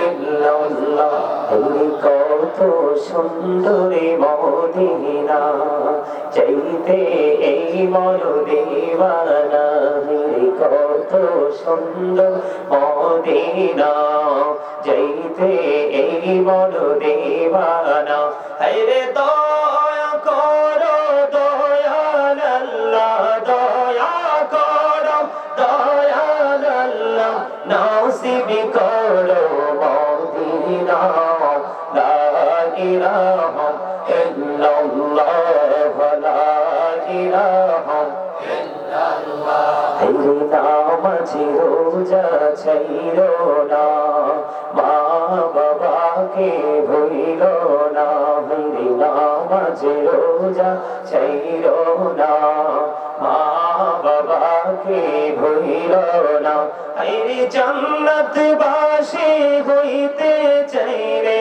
ইল্লাল্লাহ এই কত সুন্দরী মদিনা, চাইতে এই মন দিওয়ানা কত সুন্দর মদিনা যাইতে এই মন দিওয়ানা হরে দয়া নামাজি রোজা ছাইল না মা বাবাকে ভইল না হেরে নামাজি রোজা ছাইল না মা বাবাকে ভইল না হেরে জান্নাত বাসী হইতে চাইলে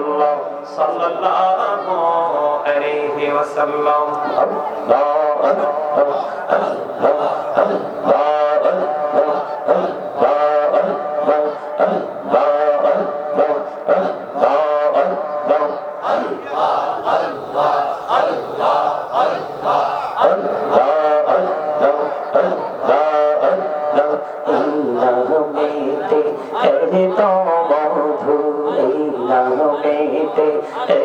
রাসূলুল্লাহ সাল্লাল্লাহু আলাইহি ওয়াসাল্লাম আল্লাহু আকবার আল্লাহু আকবার Gracias. লোকেতে এ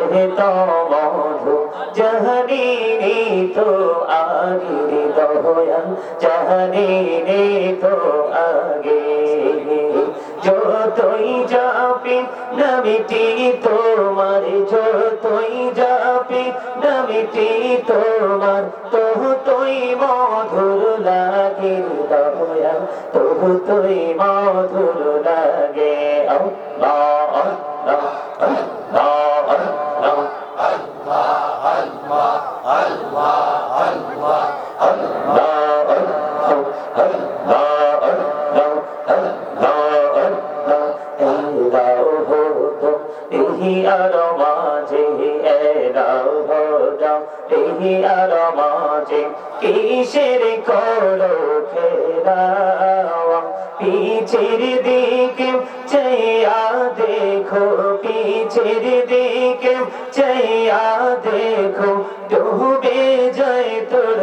মধু जहनी ने तो आगे दया जहनी ने तो आगे जो তুই যাবি নামিটি তোমার যো তুই যাবি নামিটি তোমার তহু তুই মধুর লাগে দয়া তহু তুই মধুর লাগে। আল্লাহ আল্লাহ। কিসের করো খেলাওয়া পিছের দিকে চাইয়া দেখো পিছের দিকে চাইয়া দেখো ডুবে যায় তোর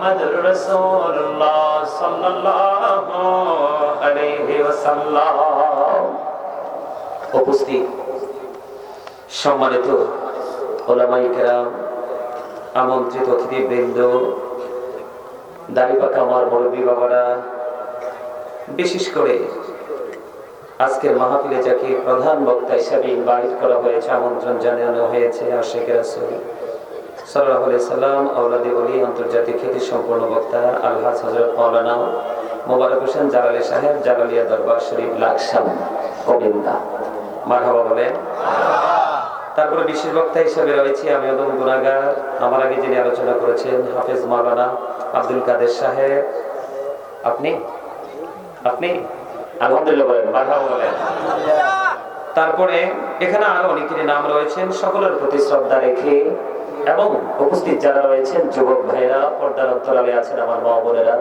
محمد رسول الله صلى الله عليه وسلم উপস্থিত সম্মানিত ওলামাই কেরাম আমন্ত্রিত অতিথিবৃন্দ দাড়িপাকা আমার মুরব্বী বাবারা বিশেষ করে আজকের মাহফিলে যাকে প্রধান বক্তা হিসাবে ইনভাইট করা হয়েছে আমন্ত্রণ জানানো হয়েছে আশেখ রাসুল সাল্লাহ সাল্লাম আউলাদি অলি আন্তর্জাতিক খ্যাতি সম্পন্ন বক্তা, আলহাজ হজরত মৌলানা মোবারক হোসেন জালালি সাহেব, জালালিয়া দরবার শরীফ লাকসাম মারহাবা বলেন তারপরে বিশেষ বক্তা হিসেবে রয়েছে, আমি অদম গুনাগার আমার আগে যিনি আলোচনা করেছেন হাফেজ মাওলানা আব্দুল কাদের সাহেব। আপনি? আপনি? আলহামদুলিল্লাহ বলেন, মারহাবা বলেন। তারপরে এখানে আরও অনেকেরই নাম রয়েছেন, সকলের প্রতি শ্রদ্ধা রেখে এবং উপস্থিত যারা রয়েছেন, যুবক ভাইরা, পর্দার অন্তরালে আছেন আমার মা বোনেরা,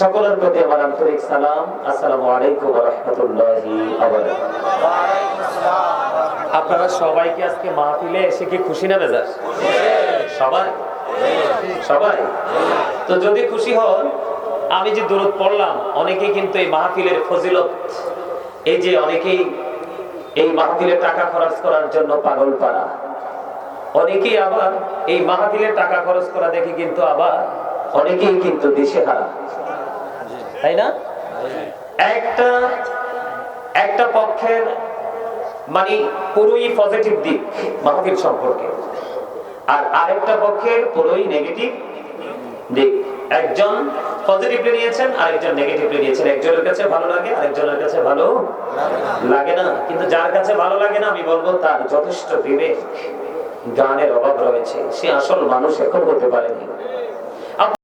সকলের প্রতি আমার আন্তরিক সালাম। আসসালামু আলাইকুম রহমতুল্লাহি আপনারা সবাইকে আজকে মাহফিলে এসে কি খুশি না বেজার সবাই? সবাই? তো যদি খুশি হন, আমি যে দূরত পড়লাম, অনেকেই কিন্তু এই মাহফিলের ফজিলত, এই যে অনেকেই এই মাহফিলে টাকা খরচ করার জন্য পাগল পাড়া অনেকেই আবার এই মাহফিলে টাকা খরচ করা দেখে কিন্তু আবার অনেকেই কিন্তু দেশে হারা। তাই না? একটা একটা পক্ষের মানে পুরোই পজিটিভ দিক মাহফিল সম্পর্কে, আর আরেকটা পক্ষের পুরোই নেগেটিভ দিক। একজন পজিটিভলি নিয়েছেন, আরেকজন নেগেটিভলি নিয়েছেন। একজনের কাছে ভালো লাগে, আরেকজনের কাছে ভালো লাগে না। কিন্তু যার কাছে ভালো লাগে না, আমি বলব তার যথেষ্ট বিবেক। গানের অভাব রয়েছে। সে আসল মানুষ এখন হতে পারেনি।